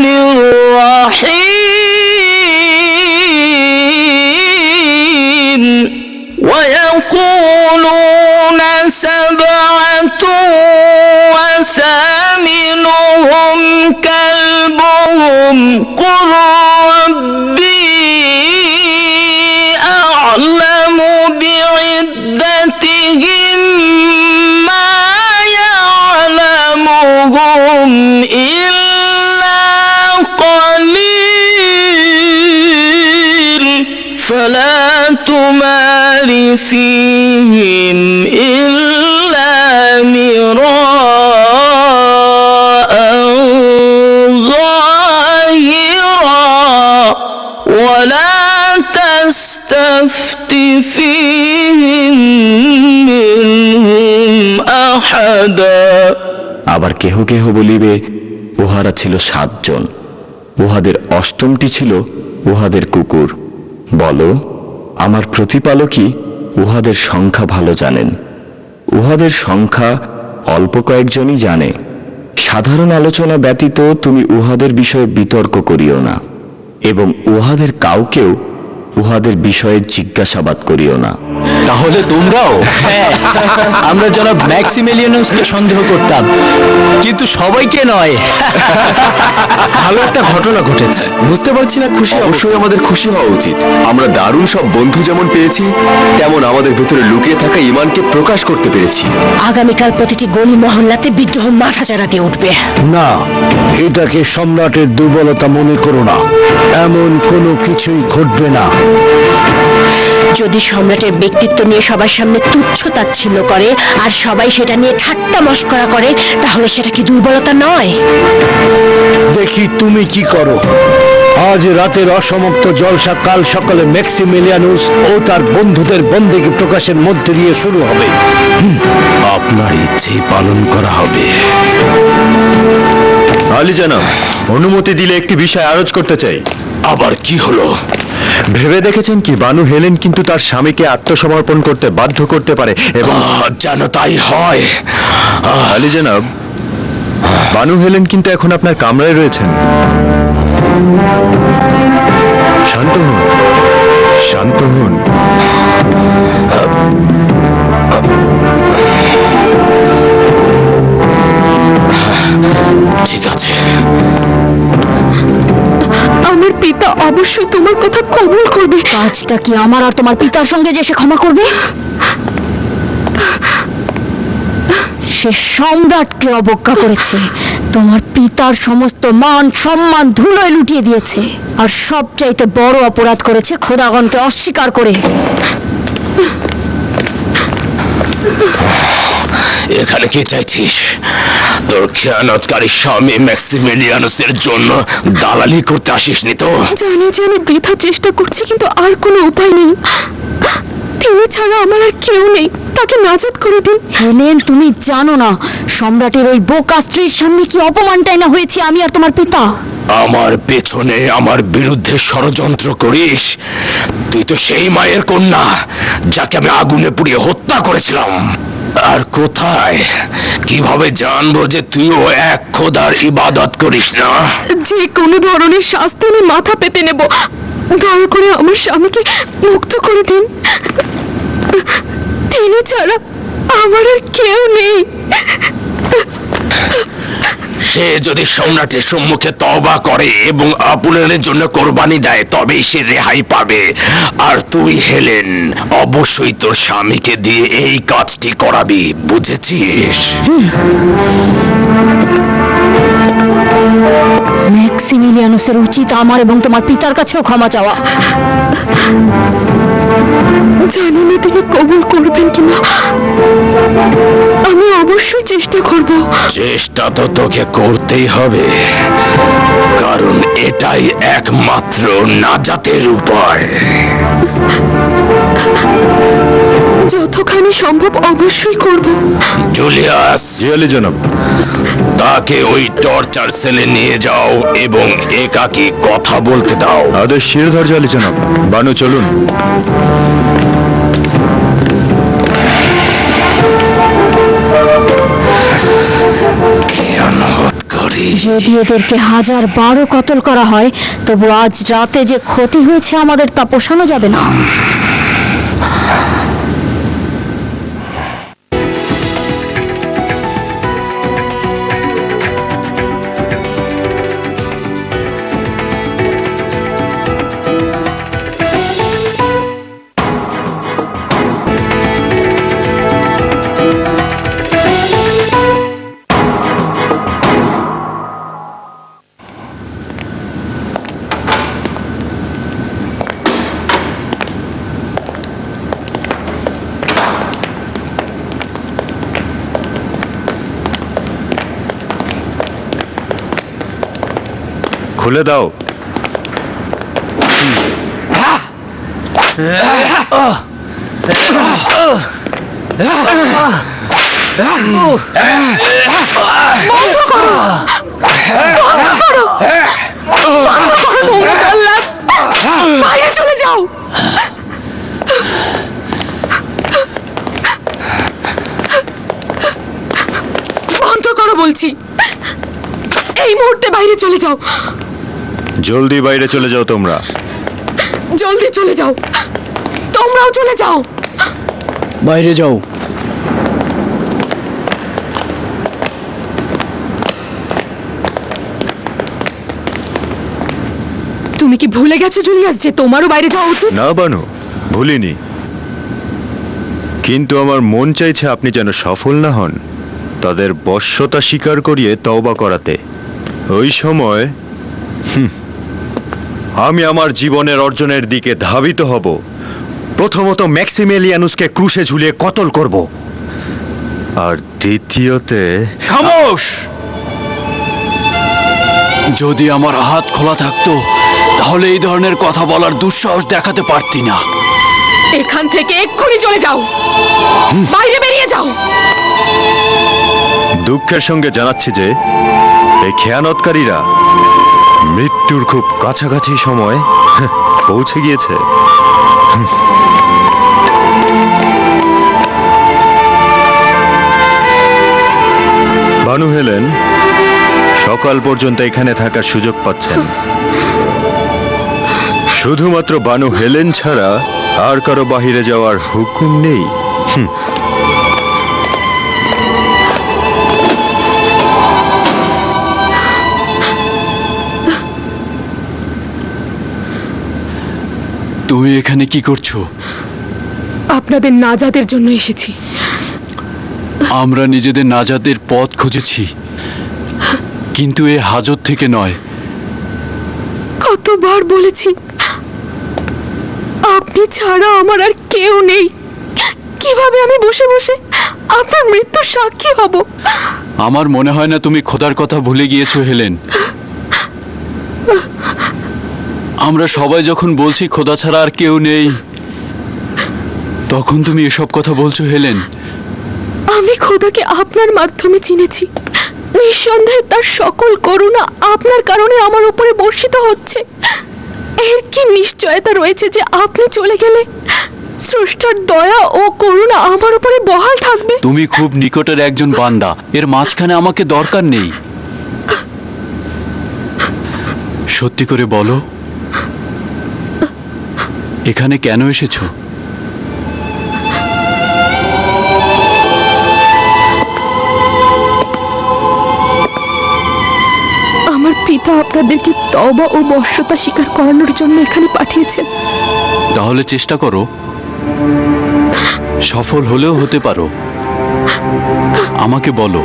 من فيهم إلا مراء ظاهرا ولا تستفت فيهم منهم أحدا আবার কেহ কেহ বলিবে উহারা ছিল সাতজন উহাদের অষ্টমটি ছিল উহাদের কুকুর বলো আমার প্রতিপালকই উহাদের সংখ্যা ভালো জানেন। উহাদের সংখ্যা অল্প কয়েকজনই জানে। সাধারণ আলোচনা ব্যতীত তুমি উহাদের বিষয়ে বিতর্ক করিও না এবং উহাদের কাউকেও উহাদের বিষয়ে জিজ্ঞাসাবাদ করিও না। তাহলে তোমরাও। হ্যাঁ। আমরা জনাব ম্যাক্সিমিলিয়ানুসকে সন্দেহ করতাম কিন্তু সবাইকে নয়। ভালো একটা ঘটনা ঘটেছে। বুঝতে পারছি না খুশি অবশ্যই আমাদের খুশি হওয়া উচিত। আমরা দারুণ সব বন্ধু যেমন পেয়েছি তেমন আমাদের ভেতরে লুকিয়ে থাকা ইমানকে প্রকাশ করতে পেরেছি। আগামীকাল প্রতিটি গলি মহল্লাতে বিদ্রোহ মাথা চারা দিয়ে উঠবে। না এটাকে সম্রাটের দুর্বলতা মনে করো না। এমন কোনো কিছুই ঘটবে না। যদি সম্রাটের ব্যক্তিত্ব নিয়ে সবার সামনে তুচ্ছ তাচ্ছিল্য করে আর সবাই সেটা নিয়ে ঠাট্টা মস্করা করে তাহলে সেটা কি দুর্বলতা নয়? দেখি তুমি কি করো। আজ রাতের অসমাপ্ত জলসা কাল সকালে ম্যাক্সিমিলিয়ানুস ও তার বন্ধুদের বন্দিকে প্রকাশের মধ্যে দিয়ে শুরু হবে। আপনার ইচ্ছে পালন করা হবে। আলী জানা অনুমতি দিলে একটি বিষয় আরজ করতে চাই। আবার কি হলো? ভেবে দেখেছেন কি? বানু হেলেন কিন্তু তার স্বামীকে আত্মসমর্পণ করতে বাধ্য করতে পারে এবং যেন তাই হয়। আলী জানাব বানু হেলেন কিন্তু এখন আপনার কামরায় রয়েছেন। শান্ত হন শান্ত হন। ঠিক আছে। আমার পিতা অবশ্যই তোমার কথা কবুল করবে। কাজটা কি আমার আর তোমার পিতার সঙ্গে যে সে ক্ষমা করবে? সে সম্রাটকে অবজ্ঞা করেছে। তোমার পিতার সমস্ত মান সম্মান ধুলোয় লুটিয়ে দিয়েছে। আর সবচাইতে বড় অপরাধ করেছে খোদাগণকে অস্বীকার করে। এখানে কি চাইছিস? তোর খেয়ানতকারী স্বামী ম্যাক্সিমিলিয়ানুসের জন্য দালালি করতে আসিস নি তো? জানি যে আমি বৃথা চেষ্টা করছি কিন্তু আর কোনো উপায় নেই। তিনি ছাড়া আমার আর কেউ নেই। তাকে নাজাত করে দিন। হেলেন তুমি জানো না সম্রাটের ওই বোকা স্ত্রীর সামনে কি অপমানটাই না হয়েছে আমি আর তোমার পিতা? আমার পেছনে আমার বিরুদ্ধে ষড়যন্ত্র করিস? তুই তো সেই মায়ের কন্যা যাকে আমি আগুনে পুড়িয়ে হত্যা করেছিলাম। আর কোথায়? কীভাবে জানব যে তুইও এক খোদার ইবাদত করিস না? যে কোনো ধরনের শাস্তি আমি মাথা পেতে নেব। দয়া করে আমার স্বামীকে মুক্ত করে দিন। তিনি ছাড়া আমার আর কেউ নেই। সে যদি সম্রাটের সম্মুখে তবা করে এবং আপুলেনের জন্য কোরবানি দেয়, তবেই সে রেহাই পাবে। আর তুই, হেলেন, অবশ্যই তোর স্বামীকে দিয়ে এই কাজটি করাবি, বুঝেছিস? ম্যাক্সিমিলিয়ানুসের উচিত আমার এবং তোমার পিতার কাছেও ক্ষমা চাওয়া। জানি না তিনি কবুল করবেন কিনা আমি অবশ্যই চেষ্টা করব। চেষ্টা তো তোকে করতেই হবে। কারণ এটাই একমাত্র নাজাতের উপায়। যতখানি সম্ভব অবশ্যই করব। জুলিয়াস। জিয়ালি জনাব। তাকে ওই টর্চার সেলে নিয়ে যাও এবং একাকি কথা বলতে দাও। আদেশ শিরধর জালি জনাব। বানু চলুন। যদি এদেরকে হাজার বারো কতল করা হয় তবু আজ রাতে যে ক্ষতি হয়েছে আমাদের তা পোষানো যাবে না। খুলে দাও। নোংরা জল্লাদ বাইরে চলে যাও বন্ধ করো বলছি। এই মুহূর্তে বাইরে চলে যাও। জলদি বাইরে চলে যাও তোমরা। জলদি চলে যাও। তোমরাও চলে যাও। বাইরে যাও। তুমি কি ভুলে গেছো জুলিয়াস যে তোমারও বাইরে যাওয়া উচিত? না বানু ভুলিনি। কিন্তু আমার মন চাইছে আপনি যেন সফল না হন তাদের বশ্যতা স্বীকার করিয়ে তওবা করাতে। ওই সময় হুম, আমি আমার জীবনের অর্জনের দিকে ধাবিত হব। প্রথমত ম্যাক্সিমেলিয়ানুসকে ক্রুশে ঝুলিয়ে কতল করব। আর দ্বিতীয়তে খামোশ! যদি আমার হাত খোলা থাকতো তাহলে এই ধরনের কথা বলার দুঃসাহস দেখাতে পারতি না। এখান থেকে এক্ষুনি চলে যাও। বাইরে বেরিয়ে যাও। দুঃখের সঙ্গে জানাচ্ছি যে এই খেয়ানতকারীরা মৃত্যুর খুব কাছাকাছি সময় পৌঁছে গিয়েছে। বানু হেলেন, সকাল পর্যন্ত এখানে থাকার সুযোগ পাচ্ছেন। শুধুমাত্র বানু হেলেন ছাড়া আর কারও বাহিরে যাওয়ার হুকুম নেই। তুমি এখানে কি করছ? আপনাদের নাজাদের জন্য এসেছি। আমরা নিজেদের নাজাদের পথ খুঁজেছি। কিন্তু এ হাজত থেকে নয়। কতবার বলেছি আপনি ছাড়া আমার আর কেউ নেই। কীভাবে আমি বসে বসে আপনার মৃত্যুর সাক্ষী হব? আমার মনে হয় না তুমি খোদার কথা ভুলে গিয়েছো হেলেন। আমরা সবাই যখন বলছি খোদা ছাড়া আর কেউ নেই তখন তুমি এসব কথা বলছো হেলেন। আমি খোদাকে আপনার মাধ্যমে চিনেছি। নিঃসন্দেহে তার সকল করুণা আপনার কারণে আমার উপরে বর্ষিত হচ্ছে। এর কি নিশ্চয়তা রয়েছে যে আপনি চলে গেলে স্রষ্টার দয়া ও করুণা আমার উপরে বহাল থাকবে? তুমি খুব নিকটের একজন বান্দা। এর মাঝখানে আমাকে দরকার নেই। সত্যি করে বলো এখানে কেন এসেছ? আমার পিতা আপনাদেরকে তবা ও বর্ষতা স্বীকার করানোর জন্য এখানে পাঠিয়েছেন। তাহলে চেষ্টা করো। সফল হলেও হতে পারো। আমাকে বলো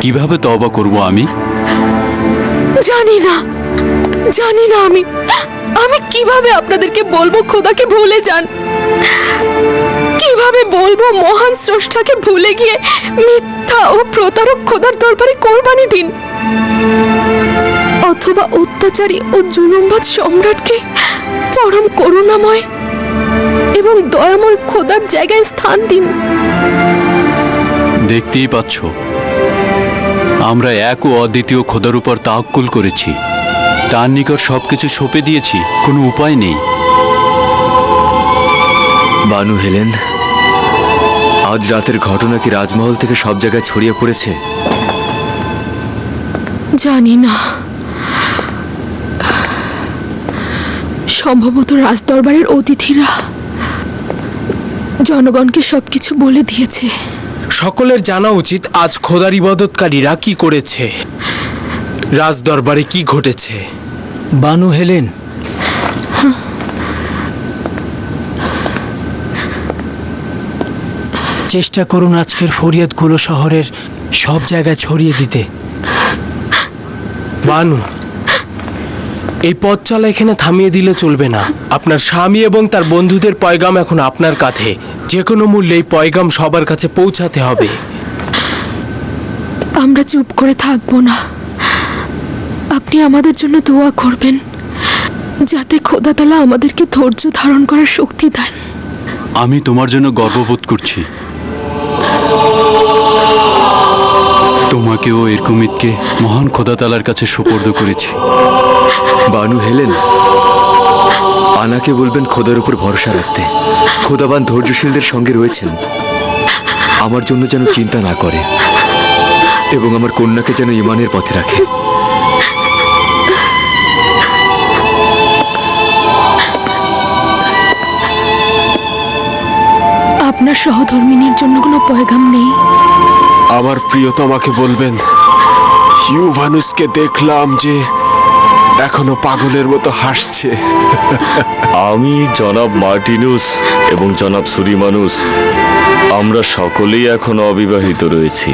কীভাবে তবা করব আমি? জানি না জানি না আমি। আমি কীভাবে আপনাদেরকে বলব খোদাকে ভুলে যান? কীভাবে বলব মহান স্রষ্টাকে ভুলে গিয়ে মিথ্যা ও প্রতারক খোদার দরবারে কোরবানি দিন? অথবা অত্যাচারী ও জুলুমবাজ সম্রাটকে পরম করুণাময় এবং দয়াময় খোদার জায়গায় স্থান দিন। দেখতেই পাচ্ছ, আমরা এক ও অদ্বিতীয় খোদার উপর তাওকুল করেছি। তার নিকট সবকিছু সঁপে দিয়েছি কোনো উপায় নেই। বানু হেলেন আজ রাতের ঘটনা কি রাজমহল থেকে সব জায়গায় ছড়িয়ে পড়েছে? জানি না। সম্ভবত রাজদরবারের অতিথিরা জনগণকে সবকিছু বলে দিয়েছে। সকলের জানা উচিত আজ খোদার ইবাদতকারীরা কি করেছে। রাজদরবারে কি ঘটেছে? বানু হেলেন। চেষ্টা করুন আজকের ফরিয়াদগুলো শহরের সব জায়গায় ছড়িয়ে দিতে। বানু, এই পথ চলা এখানে থামিয়ে দিলে চলবে না। আপনার স্বামী এবং তার বন্ধুদের পয়গাম এখন আপনার কাঁধে। যে কোনো মূল্যে এই পয়গাম সবার কাছে পৌঁছাতে হবে। আমরা চুপ করে থাকব না। আপনি আমাদের জন্য দোয়া করবেন যাতে খোদাতালা আমাদেরকে ধৈর্য ধারণ করার শক্তি দেন। আমি তোমার জন্য গর্ববোধ করছি। তোমাকে ও এরকমিতকে মহান খোদাতালার কাছে সুপর্দ করেছি। বানু হেলেন আনাকে বলবেন খোদার উপর ভরসা রাখতে। খোদাবান ধৈর্যশীলদের সঙ্গে রয়েছেন। আমার জন্য যেন চিন্তা না করে এবং আমার কন্যাকে যেন ইমানের পথে রাখে। আপনার সহধর্মিনীর জন্য কোনো পয়গাম নেই? আমার প্রিয়তমাকে বলবেন ইউভানুসকে দেখলাম যে এখনও পাগলের মতো হাসছে। আমি জনাব মার্টিনুস এবং জনাব সুরিমানুস আমরা সকলেই এখনও অবিবাহিত রয়েছি।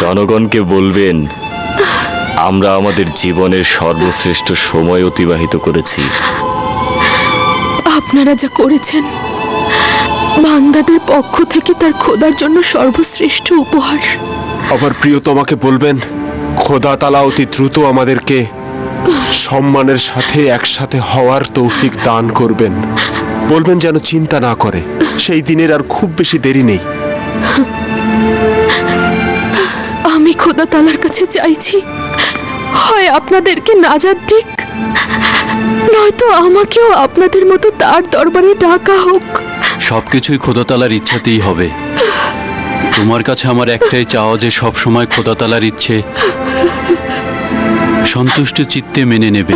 জনগণকে বলবেন আমরা আমাদের জীবনের সর্বশ্রেষ্ঠ সময় অতিবাহিত করেছি। আপনারা যা করেছেন বান্দাদের পক্ষ থেকে তার খোদার জন্য সর্বশ্রেষ্ঠ উপহার। আমার প্রিয়তমাকে বলবেন খোদা তালা অতি দ্রুত আমাদেরকে সম্মানের সাথে একসাথে হওয়ার তৌফিক দান করবেন। বলবেন যেন চিন্তা না করে সেই দিনের আর খুব বেশি দেরি নেই। আমি খোদা তালার কাছে চাইছি হয় আপনাদেরকে নাজাদ দিক নয়তো আমাকেও আপনাদের মতো তার দরবারে ডাকা হোক। সবকিছুই খোদাতালার ইচ্ছাতেই হবে। তোমার কাছে আমার একটাই চাওয়া যে সব সময় খোদাতালার ইচ্ছে সন্তুষ্ট চিত্তে মেনে নেবে।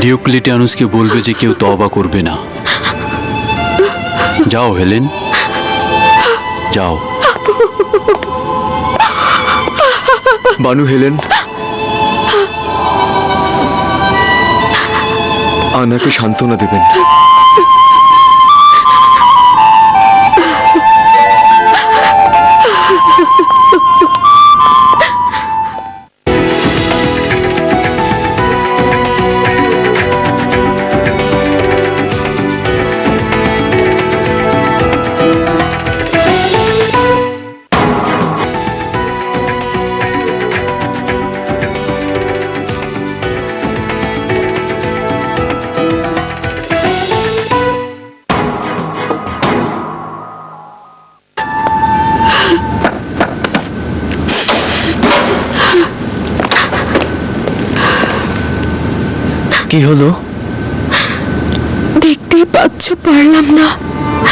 ডিওক্লিটিয়ানুসকে বলবে যে কেউ তবা করবে না। যাও, হেলেন। যাও। বানু, হেলেন। আনাকে সান্ত্বনা দেবেন।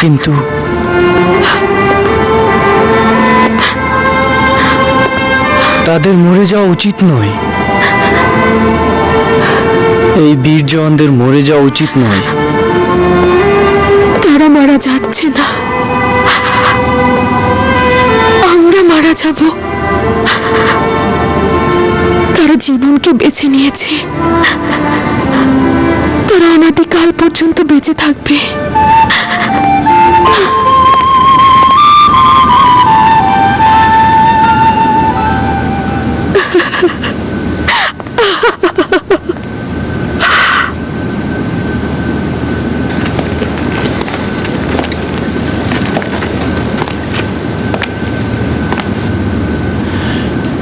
কিন্তু তাদের মরে যাওয়া উচিত নয়। এই বীর জওয়ানদের মরে যাওয়া উচিত নয়। তারা মারা যাচ্ছে না। আমরা মারা যাব। তারা জীবনকে বেছে নিয়েছে। তারা অনাদিকাল পর্যন্ত বেঁচে থাকবে।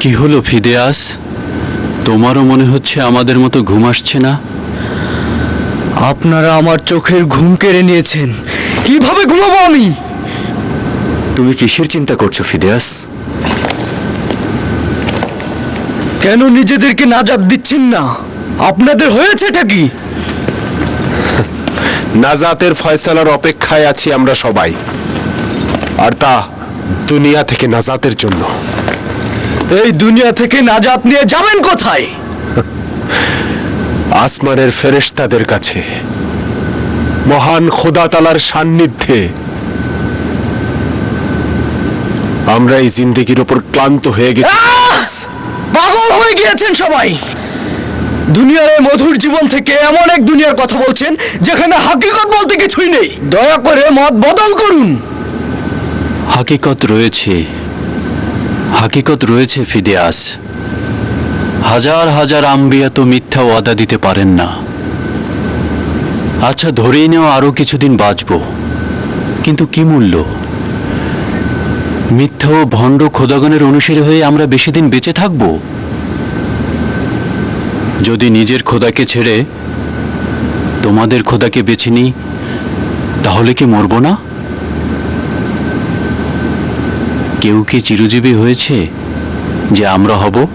কি হলো ফিদেয়াস? তোমারও মনে হচ্ছে আমাদের মতো ঘুম আসছে না? আপনারা আমার চোখের ঘুম কেড়ে নিয়েছেন। কীভাবে ঘুমাবো আমি? তুমি কিসের চিন্তা করছ ফিদেয়াস? কেন নিজেদেরকে নাজাব দিচ্ছেন না? আপনাদের হয়েছেটা কি? নাজাতের ফয়সালার অপেক্ষায় আছি আমরা সবাই। আর তা দুনিয়া থেকে নাজাতের জন্য। এই দুনিয়া থেকে নাজাত নিয়ে যাবেন কোথায়? আসমানের ফেরেশতাদের কাছে। মহান খোদা তালার সান্নিধ্যে। আমরা এই জিন্দেগির ওপর ক্লান্ত হয়ে গেছি। পাগল হয়ে গিয়েছেন সবাই। দুনিয়ার এই মধুর জীবন থেকে এমন এক দুনিয়ার কথা বলছেন যেখানে হাকিকত বলতে কিছুই নেই। দয়া করে মত বদল করুন। হাকিকত রয়েছে। হাকিকত রয়েছে ফিদিয়াস। হাজার হাজার আম্বিয়া তো মিথ্যা ওয়াদা দিতে পারেন না। আচ্ছা ধরেই নেওয়া আরও কিছুদিন বাঁচব। কিন্তু কি মূল্য? মিথ্য ভণ্ড খোদাগণের অনুসারী হয়ে আমরা বেশি দিন বেঁচে থাকব? যদি নিজের খোদাকে ছেড়ে তোমাদের খোদাকে বেছে নিই, তাহলে কি মরব না? কেউ কি চিরজীবী হয়েছে যে আমরা হব?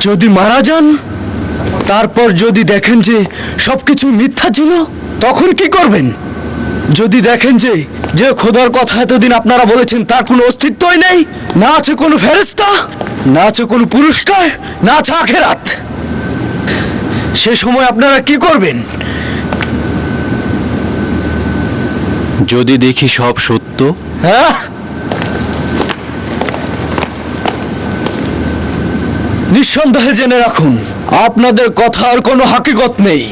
যদি মারা যান তারপর যদি দেখেন যে সবকিছু মিথ্যা ছিল তখন কি করবেন? যদি দেখেন যে যে খোদার কথা এতদিন আপনারা বলেছেন তার কোনো অস্তিত্বই নেই না আছে কোনো ফেরেস্তা না আছে কোনো পুরস্কার না আছে আখেরাত। সে সময় আপনারা কি করবেন? যদি দেখি সব সত্য হ্যাঁ? নিঃসন্দেহে জেনে রাখুন আপনাদের কথার কোনো হাকিকত নেই।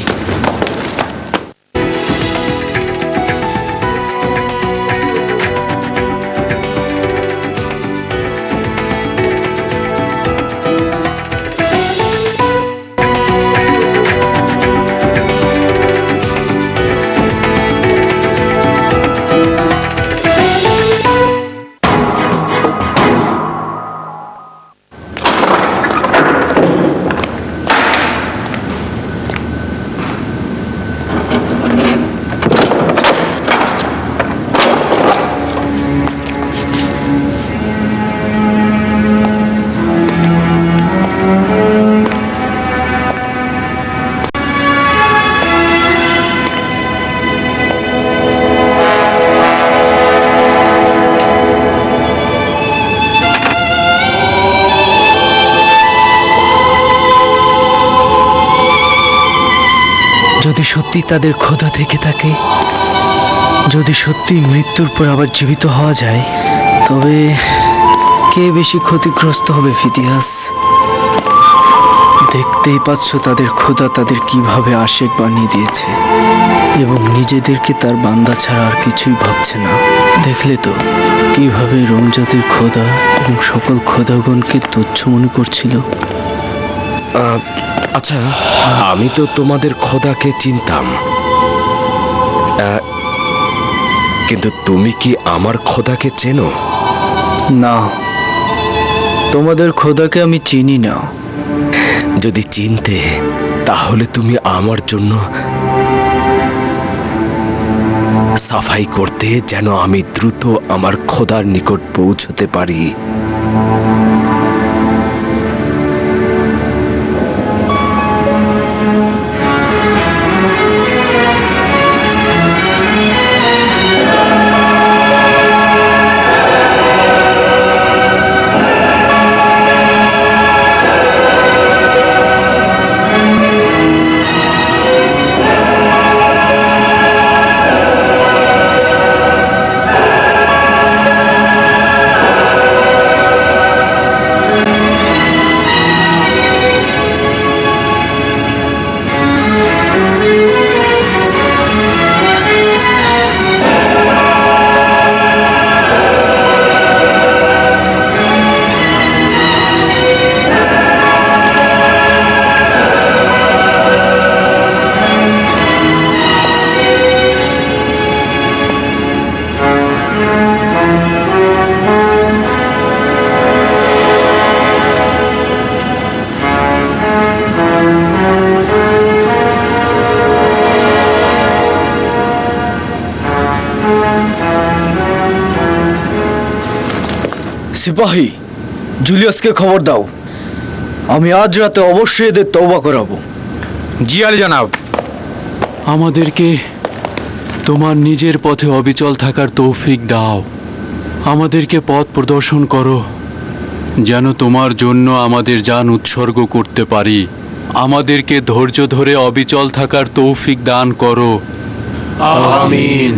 তাদের ক্ষুধা থেকে থাকে যদি সত্যি মৃত্যুর পর আবার জীবিত হওয়া যায়, তবে কে বেশি ক্ষতিগ্রস্ত হবে ফিদিয়াস? দেখতেই পাচ্ছ তাদের ক্ষুধা তাদের কীভাবে আশেক বানিয়ে দিয়েছে, এবং নিজেদেরকে তার বান্দা ছাড়া আর কিছুই ভাবছে না। দেখলে তো কীভাবে রোমজাতির খোদা এবং সকল খোদাগণকে তুচ্ছ মনে করছিল। আচ্ছা আমি তো তোমাদের খোদাকে চিনতাম। কিন্তু তুমি কি আমার খোদাকে চেনো? না তোমাদের খোদাকে আমি চিনি না। যদি চিনতে তাহলে তুমি আমার জন্য সাফাই করতে যেন আমি দ্রুত আমার খোদার নিকট পৌঁছতে পারি। সিপাহী জুলিয়াসকে খবর দাও। আমি আজ রাতে অবশ্যই এদের তওবা করাবো। জি আলী জনাব। আমাদেরকে তোমার নিজের পথে অবিচল থাকার তৌফিক দাও। আমাদেরকে পথ প্রদর্শন করো যেন তোমার জন্য আমাদের যান উৎসর্গ করতে পারি। আমাদেরকে ধৈর্য ধরে অবিচল থাকার তৌফিক দান করো। আমিন।